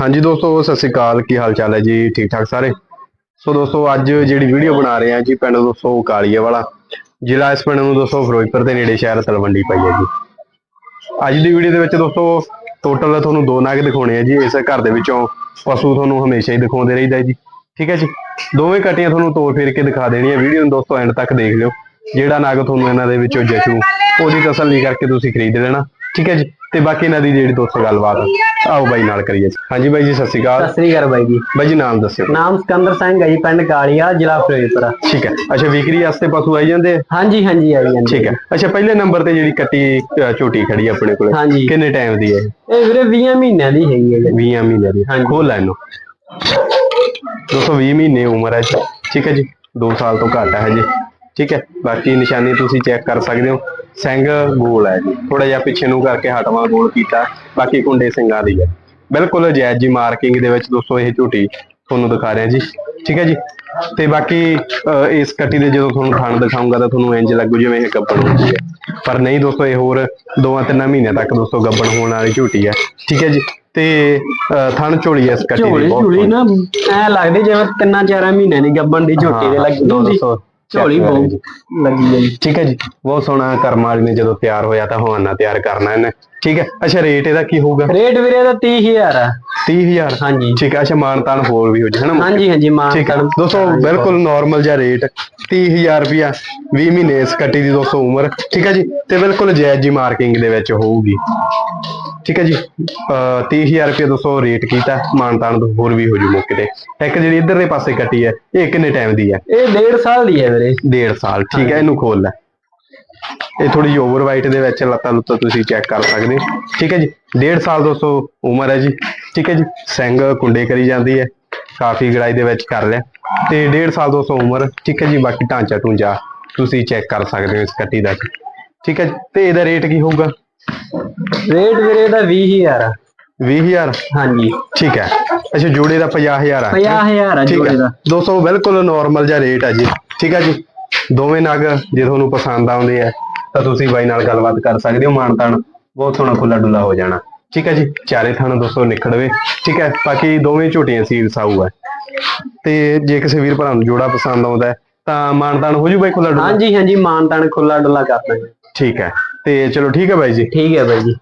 ਹਾਂਜੀ ਦੋਸਤੋ, ਸਤਿ ਸ਼੍ਰੀ ਅਕਾਲ। ਕੀ ਹਾਲ ਚਾਲ ਹੈ ਜੀ? ਠੀਕ ਠਾਕ ਸਾਰੇ? ਸੋ ਦੋਸਤੋ, ਅੱਜ ਜਿਹੜੀ ਵੀਡੀਓ ਬਣਾ ਰਹੇ ਹਾਂ ਜੀ, ਪਿੰਡ ਦੋਸਤੋ ਕਾਲੀਆ ਵਾਲਾ। ਜ਼ਿਲ੍ਹਾ ਇਸ ਪਿੰਡ ਨੂੰ ਦੋਸਤੋ ਫਿਰੋਜ਼ਪੁਰ ਦੇ ਨੇੜੇ ਸ਼ਹਿਰ ਤਲਵੰਡੀ ਪਈ ਹੈ ਜੀ। ਅੱਜ ਦੀ ਵੀਡੀਓ ਦੇ ਵਿੱਚ ਦੋਸਤੋ ਟੋਟਲ ਤੁਹਾਨੂੰ ਦੋ ਨਾਗ ਦਿਖਾਉਣੇ ਆ ਜੀ। ਇਸ ਘਰ ਦੇ ਵਿੱਚੋਂ ਪਸ਼ੂ ਤੁਹਾਨੂੰ ਹਮੇਸ਼ਾ ਹੀ ਦਿਖਾਉਂਦੇ ਰਹੀਦਾ ਜੀ। ਠੀਕ ਹੈ ਜੀ? ਦੋਵੇਂ ਕਟੀਆਂ ਤੁਹਾਨੂੰ ਤੋੜ ਫੇਰ ਕੇ ਦਿਖਾ ਦੇਣੀਆਂ। ਵੀਡੀਓ ਨੂੰ ਦੋਸਤੋ ਐਂਡ ਤੱਕ ਦੇਖ ਲਿਓ। ਜਿਹੜਾ ਨਾਗ ਤੁਹਾਨੂੰ ਇਹਨਾਂ ਦੇ ਵਿੱਚੋਂ ਜਚੂ, ਉਹਦੀ ਤਸੱਲੀ ਕਰਕੇ ਤੁਸੀਂ ਖਰੀਦ ਲੈਣਾ। ਠੀਕ ਹੈ ਜੀ ਤੇ ਬਾਕੀ ਇਹਨਾਂ ਦੀ ਜਿਹੜੀ ਦੋਸਤੋ ਗੱਲਬਾਤ ਆਓ ਬਾਈ ਨਾਲ ਕਰੀਏ। ਹਾਂਜੀ ਬਾਈ ਜੀ ਸਤਿ ਸ਼੍ਰੀ ਅਕਾਲ। ਸਤਿ ਸ੍ਰੀ ਅਕਾਲ ਬਾਈ ਜੀ। ਬਾਈ ਜੀ ਨਾਮ ਦੱਸਿਓ। ਨਾਮ ਸਿਕੰਦਰ ਸਿੰਘ ਹੈ ਜੀ ਪਿੰਡ ਕਾਲੀਆ ਜ਼ਿਲ੍ਹਾ ਫਿਰੋਜ਼ਪੁਰ। ਠੀਕ ਹੈ। ਅੱਛਾ ਵਿਕਰੀ ਵਾਸਤੇ ਪਸ਼ੂ ਆਈ ਜਾਂਦੇ ਆ? ਹਾਂਜੀ ਹਾਂਜੀ ਆਈ ਜਾਂਦੀ ਠੀਕ ਹੈ। ਅੱਛਾ ਪਹਿਲੇ ਨੰਬਰ ਤੇ ਜਿਹੜੀ ਕੱਟੀ ਅ, ਝੋਟੀ ਖੜੀ ਆ ਆਪਣੇ ਕੋਲੇ ਹਾਂਜੀ। ਕਿੰਨੇ ਟਾਈਮ ਦੀ ਹੈ? ਇਹ ਵੀਰੇ 20 ਮਹੀਨਿਆਂ ਦੀ ਹੈਗੀ ਹੈ ਜੀ। 20 ਮਹੀਨੇ ਦੀ। ਖੋਲ ਲੈ ਇਹਨੂੰ 220 ਮਹੀਨੇ ਉਮਰ ਹੈ ਜੀ। ਠੀਕ ਹੈ ਜੀ। 2 ਸਾਲ ਤੋਂ ਘੱਟ ਹੈ ਜੀ। ਠੀਕ ਹੈ। ਬਾਕੀ ਨਿਸ਼ਾਨੀ ਤੁਸੀਂ ਚੈੱਕ ਕਰ ਸਕਦੇ ਹੋ। ਸਿੰਘ ਗੋਲ ਹੈ ਜੀ। ਥੋੜਾ ਜਿਹਾ ਪਿੱਛੇ ਨੂੰ ਕਰਕੇ ਹਟਵਾ ਗੋਲ ਕੀਤਾ। ਬਾਕੀ ਕੁੰਡੇ ਸਿੰਘਾਂ ਦੀ ਹੈ। ਬਿਲਕੁਲ ਜਾਇਜ਼ ਜੀ ਮਾਰਕਿੰਗ ਦੇ ਵਿੱਚ ਦੋਸਤੋ ਇਹ ਝੂਟੀ ਤੁਹਾਨੂੰ ਦਿਖਾ ਰਿਹਾ ਜੀ। ਠੀਕ ਹੈ ਜੀ? ਤੇ ਬਾਕੀ ਇਸ ਕੱਟੀ ਦੇ ਜਦੋਂ ਤੁਹਾਨੂੰ ਥਣ ਦਿਖਾਉਂਗਾ ਤਾਂ ਤੁਹਾਨੂੰ ਇੰਜ ਲੱਗੂ ਜਿਵੇਂ ਇਹ ਗੱਬਣ ਹੁੰਦੀ ਹੈ। ਪਰ ਨਹੀਂ ਦੋਸਤੋ ਇਹ ਹੋਰ ਦੋਆਂ ਤਿੰਨਾਂ ਮਹੀਨਿਆਂ ਤੱਕ ਦੋਸਤੋ ਗੱਬਣ ਹੋਣ ਵਾਲੀ ਝੂਟੀ ਹੈ। ਠੀਕ ਹੈ ਜੀ? ਤੇ ਥਣ ਝੋਲੀ ਹੈ ਇਸ ਕੱਟੀ ਦੀ ਝੋਲੀ ਬਹੁਤ ਝੋਲੀ ਨਾ ਐ ਲੱਗਦੀ ਜਿਵੇਂ ਤਿੰਨਾਂ ਚਾਰਾਂ ਮਹੀਨਿਆਂ ਦੀ ਗੱਬਣ ਦੀ ਝੋਟੀ ਦੇ ਲੱਗੀ ਹੁੰਦੀ। ਦੋਸਤੋ। ਝੋਲੀ ਬਹੁਤ ਲੱਗੀ ਹੈ ਜੀ ਠੀਕ ਹੈ ਜੀ। ਬਹੁਤ ਸੋਹਣਾ ਕਰਮ ਵਾਲੀ ਨੇ ਜਦੋਂ ਤਿਆਰ ਹੋਇਆ ਤਾਂ ਹਵਾਨਾ ਤਿਆਰ ਕਰਨਾ ਇਹਨੇ। ਠੀਕ ਹੈ। ਅੱਛਾ ਰੇਟ ਇਹਦਾ ਕੀ ਹੋਊਗਾ? ਰੇਟ ਵੀਰੇ ਦਾ 30000 ਆ। 30000 ਹਾਂਜੀ। ਠੀਕ ਹੈ। ਅੱਛਾ ਮਾਨਤਾਨ ਹੋਰ ਵੀ ਹੋ ਜੀ ਹਨਾ ਹਾਂਜੀ ਹਾਂਜੀ ਮਾਨ ਠੀਕ ਹੈ। ਦੋਸਤੋ ਬਿਲਕੁਲ ਨਾਰਮਲ ਜਿਹਾ ਰੇਟ 30000 ਰੁਪਿਆ 20 ਮਹੀਨੇ ਇਸ ਕੱਟੀ ਦੀ ਦੋਸਤੋ ਉਮਰ। ਠੀਕ ਹੈ ਜੀ। ਤੇ ਬਿਲਕੁਲ ਜਾਇਜ਼ ਜੀ ਮਾਰਕਿੰਗ ਦੇ ਵਿੱਚ ਹੋਊਗੀ। ਠੀਕ ਹੈ ਜੀ। ਅਹ 30000 ਰੁਪਏ ਦੋਸਤੋ ਰੇਟ ਕੀਤਾ। ਮਾਨਤਾਨ ਹੋਰ ਵੀ ਹੋ ਜੂ ਮੌਕੇ ਤੇ। ਇੱਕ ਜਿਹੜੀ ਇਧਰਲੇ ਪਾਸੇ ਕੱਟੀ ਹੈ ਇਹ ਕਿੰਨੇ ਟਾਈਮ ਦੀ ਹੈ? ਇਹ 1.5 ਸਾਲ ਦੀ ਹੈ ਵੀਰੇ। ਡੇਢ ਸਾਲ ਠੀਕ ਹੈ ਇਹਨੂੰ ਖੋਲ ਲੈ। ਇਹ ਥੋੜੀ ਜਿਹੀ ਓਵਰ ਵਾਈਟ ਦੇ ਵਿੱਚ ਲੱਤਾਂ ਲੁੱਤਾਂ ਤੁਸੀਂ ਚੈੱਕ ਕਰ ਸਕਦੇ ਠੀਕ ਹੈ ਜੀ ਡੇਢ ਸਾਲ ਦੋਸਤੋ ਉਮਰ ਹੈ ਜੀ। ਠੀਕ ਹੈ ਜੀ ਸਿੰਘ ਕੁੰਡੇ ਕਰੀ ਜਾਂਦੀ ਹੈ। ਕਾਫੀ ਗੜਾਈ ਦੇ ਵਿੱਚ ਕਰ ਲਿਆ। ਤੇ ਡੇਢ ਸਾਲ ਦੋਸਤੋ ਉਮਰ ਠੀਕ ਹੈ ਜੀ ਬਾਕੀ ਢਾਂਚਾ ਟੂੰਜਾ ਤੁਸੀਂ ਚੈੱਕ ਕਰ ਸਕਦੇ ਹੋ ਇਸ ਕੱਟੀ ਦਾ। ਠੀਕ ਹੈ ਤੇ ਇਹਦਾ ਰੇਟ ਕੀ ਹੋਊਗਾ? ਰੇਟ ਵੀਰੇ ਦਾ 20000 ਆ। 20000 ਹਾਂਜੀ। ਠੀਕ ਹੈ। ਅੱਛਾ ਜੋੜੇ ਦਾ 50000 ਆ। 50000 ਆ ਠੀਕ ਜੋੜੇ ਹੈ ਦਾ। ਦੋਸਤੋ ਬਿਲਕੁਲ ਨਾਰਮਲ ਜਿਹਾ ਰੇਟ ਹੈ ਜੀ। ਠੀਕ ਹੈ ਜੀ? ਦੋਵੇਂ ਨਗ ਜੇ ਤੁਹਾਨੂੰ ਪਸੰਦ ਆਉਂਦੇ ਆ ਤਾਂ ਤੁਸੀਂ ਬਾਈ ਨਾਲ ਗੱਲਬਾਤ ਕਰ ਸਕਦੇ ਹੋ। ਮਾਨ ਤਾਨ ਬਹੁਤ ਸੋਹਣਾ ਖੁੱਲਾ ਡੁੱਲਾ ਹੋ ਜਾਣਾ। ਠੀਕ ਹੈ ਜੀ? ਚਾਰੇ ਥਣ ਦੋਸਤੋ ਨਿਕੜਵੇ ਠੀਕ ਹੈ? ਬਾਕੀ ਦੋਵੇਂ ਝੋਟੀਆਂ ਸੀਲ ਸਾਊ ਹੈ ਤੇ ਜੇ ਕਿਸੇ ਵੀਰ ਭਰਾ ਨੂੰ ਜੋੜਾ ਪਸੰਦ ਆਉਂਦਾ ਹੈ, ਤਾਂ ਮਾਨ ਤਾਨ ਹੋ ਜੂ ਬਾਈ ਖੁੱਲਾ ਡੁੱਲਾ ਹਾਂਜੀ ਹਾਂਜੀ ਮਾਨ ਤਾਨ ਖੁੱਲਾ ਡੁੱਲਾ ਕਰ ਦਾਂਗੇ। ਠੀਕ ਹੈ। ਤੇ ਚਲੋ ਠੀਕ ਹੈ ਬਾਈ ਜੀ। ਠੀਕ ਹੈ ਬਾਈ ਜੀ।